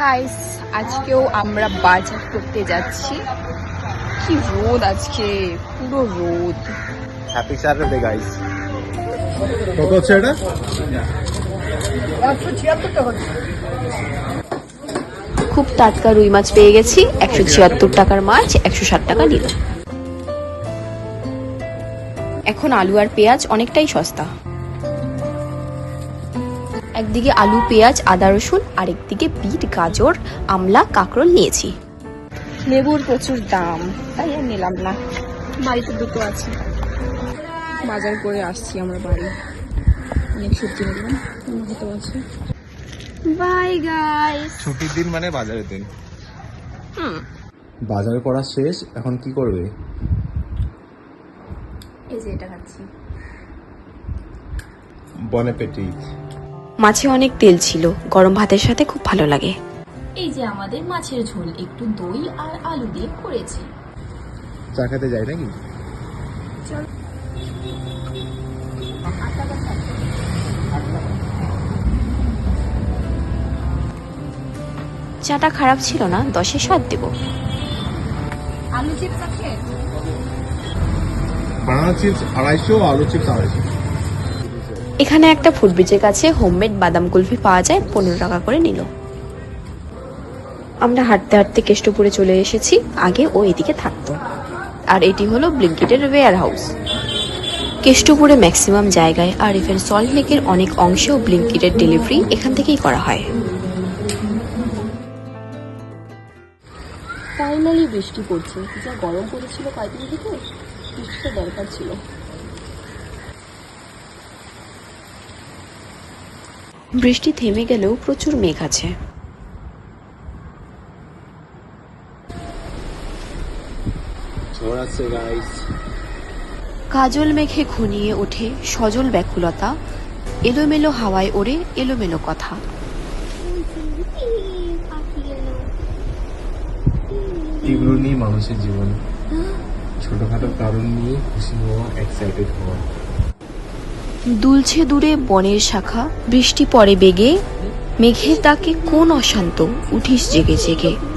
Guys আজকেও আমরা বাজার করতে যাচ্ছি। কি রোদ আজকে পুরো রোদ। হ্যাপি স্যাটারডে গাইস কত হচ্ছে এটা? খুব টাটকা রুই মাছ পেয়ে গেছি। একশো ছিয়াত্তর টাকার মাছ একশো ষাট টাকা নিল। এখন আলু আর পেঁয়াজ অনেকটাই সস্তা। একদিকে আলু পেঁয়াজ আদা রসুন আরেকদিকে বিট গাজর আমলা কাঁকরোল নিয়েছি। লেবুর প্রচুর দাম তাই আর নিলাম না। বাড়িতে দুটো আছে। বাজার করে আসছি আমরা বাড়ি। অনেক সবজি নিলাম হতে আছে। বাই গাইস ছুটির দিন মানে বাজারের দিন। হুম। বাজার করা শেষ এখন কি করবে? এই যে এটা খাচ্ছি। বনে পেটি মাছে অনেক তেল ছিল। গরম ভাতের সাথে খুব ভালো লাগে। এই যে আমাদের মাছের ঝোল একটু দই আর আলু দিয়ে করেছি। চা খেতে যাই নাকি? চাটা খারাপ ছিল না দশে সাত দেব। আলু চিপস আছে? বানানা চিপস আড়াইশো আলু চিপস আড়াইশো। এখানে একটা ফুটব্রিজের কাছে হোমমেড বাদাম কুলফি পাওয়া যায়, পনেরো টাকা করে নিল। আমরা হাঁটতে হাঁটতে কেষ্টপুরে চলে এসেছি, আগে ও এদিকে থাকতো। আর এটি হলো ব্লিঙ্কিটের ওয়্যার হাউস কেষ্টপুরে ম্যাক্সিমাম জায়গায় আর ইভেন সল্ট লেকের অনেক অংশেও ব্লিঙ্কিটের ডেলিভারি এখান থেকেই করা হয়। ফাইনালি বৃষ্টি পড়ছে, যা গরম পড়েছিল কয়েকদিন থেকে বৃষ্টিটা দরকার ছিল। বৃষ্টি থেমে গেলেও প্রচুর মেঘ আছে। কাজল মেঘে ঘনিয়ে ওঠে সজল ব্যাকুলতা এলোমেলো হাওয়ায় ওড়ে এলোমেলো কথা। নিয়ে মানুষের জীবন। ছোটখাটো কারণ নিয়ে খুশি হওয়া এক্সাইটেড হওয়া। দুলছে দূরে বনের শাখা বৃষ্টি পড়ে বেগে মেঘের তাকে কোন অশান্ত উঠিস জেগে জেগে।